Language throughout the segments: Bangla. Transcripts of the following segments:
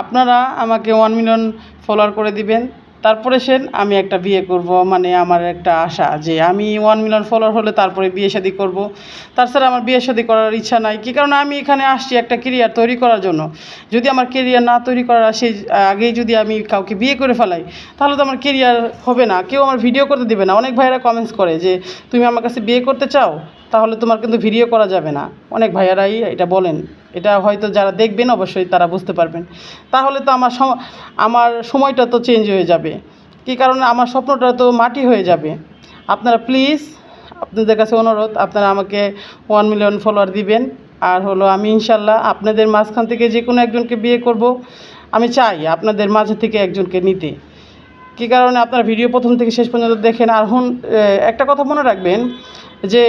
আপনারা আমাকে ওয়ান মিলিয়ন ফলোয়ার করে দিবেন। তারপরে সেন আমি একটা বিয়ে করব মানে আমার একটা আশা যে আমি ওয়ান মিলিয়ন ফলোয়ার হলে তারপরে বিয়ে শাদি করব। তাছাড়া আমার বিয়ে শাদি করার ইচ্ছা নাই, কী কারণে আমি এখানে আসছি একটা কেরিয়ার তৈরি করার জন্য। যদি আমার কেরিয়ার না তৈরি করার সেই আগেই যদি আমি কাউকে বিয়ে করে ফেলাই, তাহলে তো আমার কেরিয়ার হবে না। কেউ আমার ভিডিও করতে দেবে না। অনেক ভাইয়েরা কমেন্টস করে যে, তুমি আমার কাছে বিয়ে করতে চাও? তাহলে তোমার কিন্তু ভিডিও করা যাবে না। অনেক ভাইয়ারাই এটা বলেন। এটা হয়তো যারা দেখবেন অবশ্যই তারা বুঝতে পারবেন। তাহলে তো আমার আমার সময়টা তো চেঞ্জ হয়ে যাবে। কী কারণে? আমার স্বপ্নটা তো মাটি হয়ে যাবে। আপনারা প্লিজ আপনাদের কাছে অনুরোধ, আপনারা আমাকে ওয়ান মিলিয়ন ফলোয়ার দিবেন। আর হলো আমি ইনশাল্লাহ আপনাদের মাঝখান থেকে যে কোনো একজনকে বিয়ে করব। আমি চাই আপনাদের মাঝে থেকে একজনকে নিতে। কী কারণে? আপনারা ভিডিও প্রথম থেকে শেষ পর্যন্ত দেখেন। আর হুন একটা কথা মনে রাখবেন যে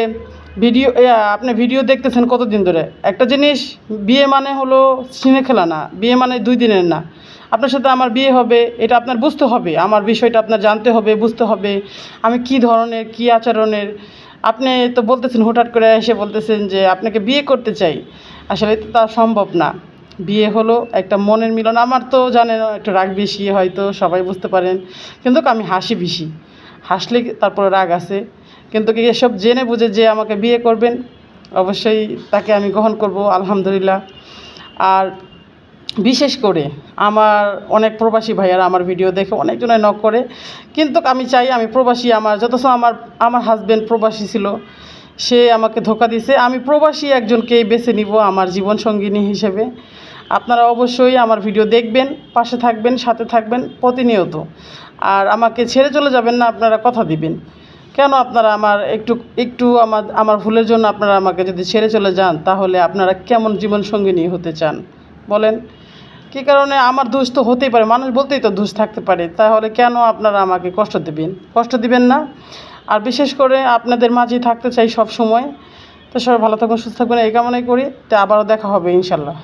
ভিডিও আপনি ভিডিও দেখতেছেন কতদিন ধরে? একটা জিনিস, বিয়ে মানে হলো সিনে খেলা না, বিয়ে মানে দুই দিনের না। আপনার সাথে আমার বিয়ে হবে, এটা আপনার বুঝতে হবে, আমার বিষয়টা আপনার জানতে হবে, বুঝতে হবে, আমি কি ধরনের, কি আচরণের। আপনি তো বলতেছেন হঠাৎ করে এসে বলতেছেন যে আপনাকে বিয়ে করতে চাই। আসলে তো তা সম্ভব না। বিয়ে হলো একটা মনের মিলন, আমার তো জানেন একটু রাগ বেশি হয়তো, সবাই বুঝতে পারেন। কিন্তু আমি হাসি বেশি হাসলে তারপরে রাগ আছে। কিন্তু কি এসব জেনে বুঝে যে আমাকে বিয়ে করবেন? অবশ্যই তাকে আমি গ্রহণ করব, আলহামদুলিল্লাহ। আর বিশেষ করে আমার অনেক প্রবাসী ভাইয়ারা আমার ভিডিও দেখে অনেকজনে নক করে। কিন্তু আমি চাই আমি প্রবাসী, আমার যত আমার আমার হাজব্যান্ড প্রবাসী ছিল, সে আমাকে ধোকা দিছে। আমি প্রবাসী একজনকেই বেছে নিব আমার জীবন সঙ্গিনী হিসেবে। আপনারা অবশ্যই আমার ভিডিও দেখবেন, পাশে থাকবেন, সাথে থাকবেন প্রতিনিয়ত। আর আমাকে ছেড়ে চলে যাবেন না, আপনারা কথা দিবেন। কেন আপনারা আমার একটু একটু আমার আমার ভুলের জন্য আপনারা আমাকে যদি ছেড়ে চলে যান, তাহলে আপনারা কেমন জীবনসঙ্গিনী হতে চান? বলেন, কী কারণে আমার দোষ তো হতেই পারে, মানুষ বলতেই তো দোষ থাকতে পারে, তাহলে কেন আপনারা আমাকে কষ্ট দেবেন? কষ্ট দিবেন না? আর বিশেষ করে আপনাদের মাঝেই থাকতে চাই সব সময় তো সবাই ভালো থাকবেন সুস্থ থাকবেন এই কামনাই করি। তো আবারও দেখা হবে, ইনশাল্লাহ।